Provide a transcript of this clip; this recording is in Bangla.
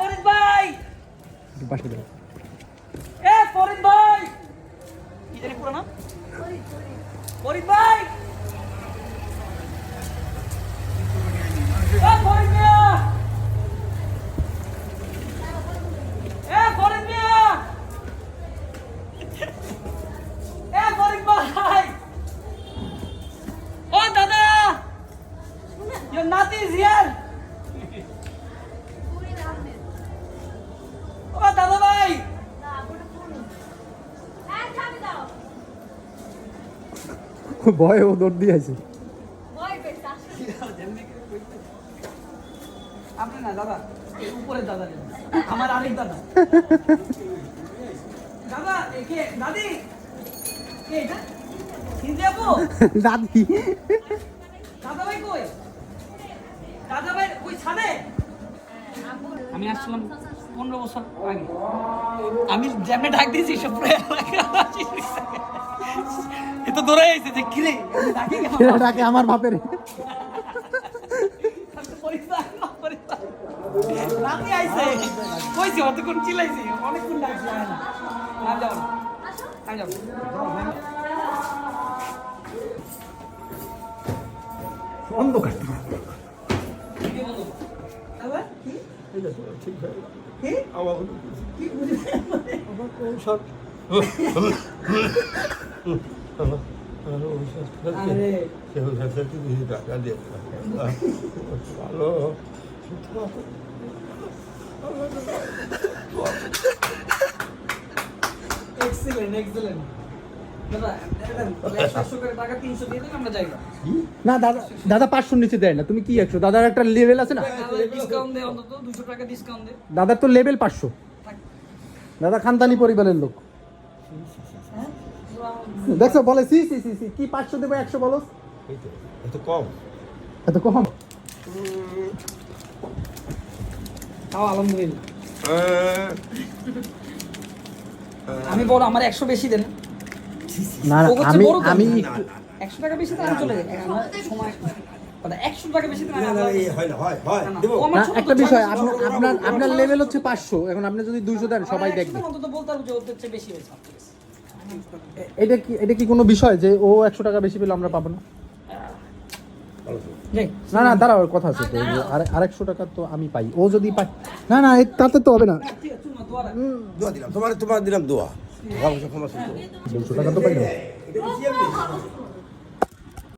ফরিদ ভাই একটু পাশে দাও এ ফরিদ ভাই কি জানি পুরো নাম ফরিদ ভাই এ ফরিদ মিয়া এ ফরিদ মিয়া এ ফরিদ ভাই ও দাদা নাতি ও দাদা ভাই ভয়ে ও দৌড় দিয়ে আছে আপনি না দাদা উপরে দাদা আমার আরেক দাদা। দাদা কে? দাদি? কে এটা? দাদি দাদা। ভাই কই? আমি আসছিলাম পনেরো বছর আগে। আমি জ্যামে ডাক দিয়েছি সব এ তো দৌড়ে আইছে যে কিরে ডাকি আমার বাপের। রাতে আইছে। কইছি অতক্ষণ চিল্লাইছি অনেকক্ষণ আয় না। যাব না না। অন্ধকার কি? কি? কি বুঝি আরে এক্সিলেন্ট এক্সিলেন্ট দাদা এটা একশো করে টাকা তিনশো দিয়ে দিলে আমরা যাই না না দাদা দাদা পাঁচশোর নিচে দেয় না তুমি কি একশো? দাদার একটা লেভেল আছে না? দাদার তো লেভেল পাঁচশো। দাদা খানদানি পরিবারের লোক। দেখছ বলে সি সি সি সি কি পাঁচশো দেবো একশো বলো? এত কম। এত কম? তাও আলহামদুলিল্লাহ। আমি বড় আমার একশো বেশি দেন। না আমি আমি একশো টাকা বেশি দেন আমি চলে যাই। সময় কথা একশো টাকা বেশি দেন আমি না, না, আলাদা- এই হয় না হয় হয়। না, না, দেবো। ও আমার না, ছোট একটা বিষয় আপনার লেভেল হচ্ছে পাঁচশো। এখন আপনি যদি দুইশো দেন সবাই দেখবে। এটা কি এটা কি কোনো বিষয় যে ও একশো টাকা বেশি পেলে আমরা পাবো না? না না দাঁড়াও কথা আছে আরে- আরেকশো টাকা তো আমি পাই। ও যদি পাই না না তাতে তো হবে না। আছে চুমা দোয়ারা দোয়া। দিলাম তোমার তোমার দিলাম দোয়া টাকা পয়সা ক্ষমা সুন্দর দুশো টাকা তো পাই না এটা কি